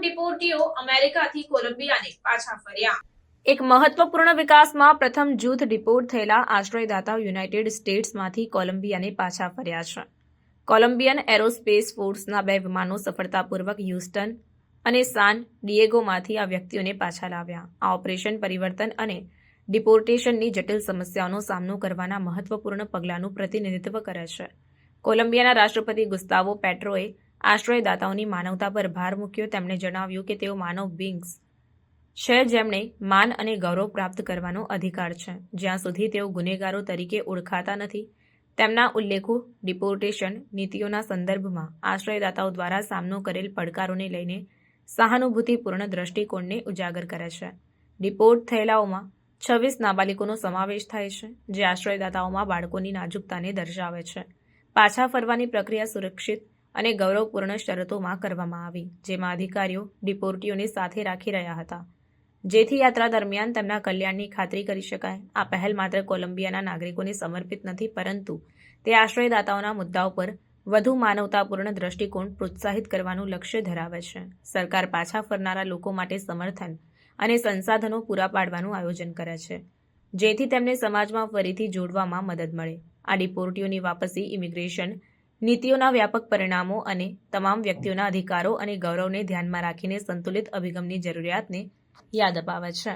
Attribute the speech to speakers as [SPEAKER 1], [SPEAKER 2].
[SPEAKER 1] ડિપોર્ટીઓ અમેરિકાથી કોલંબિયાને પાછા ફર્યા.
[SPEAKER 2] એક મહત્વપૂર્ણ વિકાસમાં પ્રથમ જૂથ ડિપોર્ટ થયેલા આશ્રયદાતાઓ યુનાઇટેડ સ્ટેટ્સમાંથી કોલંબિયાને પાછા ફર્યા છે. કોલંબિયન એરોસ્પેસ ફોર્સના બે વિમાનો સફળતાપૂર્વક હ્યુસ્ટન અને સાન ડિએગોમાંથી આ વ્યક્તિઓને પાછા લાવ્યા. આ ઓપરેશન પરિવર્તન અને ડિપોર્ટેશનની જટિલ સમસ્યાઓનો સામનો કરવાના મહત્વપૂર્ણ પગલાંનું પ્રતિનિધિત્વ કરે છે. કોલંબિયાના રાષ્ટ્રપતિ ગુસ્તાવો પેટ્રોએ આશ્રયદાતાઓની માનવતા પર ભાર મૂક્યો, તેમણે જણાવ્યું કે તેઓ માનવ બિંગ્સ છે જેમણે માન અને ગૌરવ પ્રાપ્ત કરવાનો અધિકાર છે. જ્યાં સુધી તેઓ ગુનેગારો તરીકે ઓળખાતા નથી, તેમના ઉલ્લેખો ડિપોર્ટેશન નીતિઓના સંદર્ભમાં આશ્રયદાતાઓ દ્વારા સામનો કરેલ પડકારોને લઈને સહાનુભૂતિપૂર્ણ દ્રષ્ટિકોણને ઉજાગર કરે છે. ડિપોર્ટ થયેલાઓમાં છવ્વીસ નાબાલિકોનો સમાવેશ થાય છે, જે આશ્રયદાતાઓમાં બાળકોની નાજુકતાને દર્શાવે છે. પાછા ફરવાની પ્રક્રિયા સુરક્ષિત અને ગૌરવપૂર્ણ શરતોમાં કરવામાં આવી, જેમાં અધિકારીઓ ડિપોર્ટીઓને સાથે રાખી રહ્યા હતા. જેથી યાત્રા દરમિયાન તેમના કલ્યાણની ખાતરી કરી શકાય. આ પહેલ માત્ર કોલંબિયાના નાગરિકોને સમર્પિત નથી, પરંતુ તે આશ્રયદાતાઓના મુદ્દાઓ પર વધુ માનવતાપૂર્ણ દ્રષ્ટિકોણ પ્રોત્સાહિત કરવાનું લક્ષ્ય ધરાવે છે. સરકાર પાછા ફરનારા લોકો માટે સમર્થન અને સંસાધનો પૂરા પાડવાનું આયોજન કરે છે, જેથી તેમને સમાજમાં ફરીથી જોડવામાં મદદ મળે. આ ડિપોર્ટીઓની વાપસી ઇમિગ્રેશન નીતિઓના વ્યાપક પરિણામો અને તમામ વ્યક્તિઓના અધિકારો અને ગૌરવને ધ્યાનમાં રાખીને સંતુલિત અભિગમની જરૂરિયાતને યાદ અપાવે છે.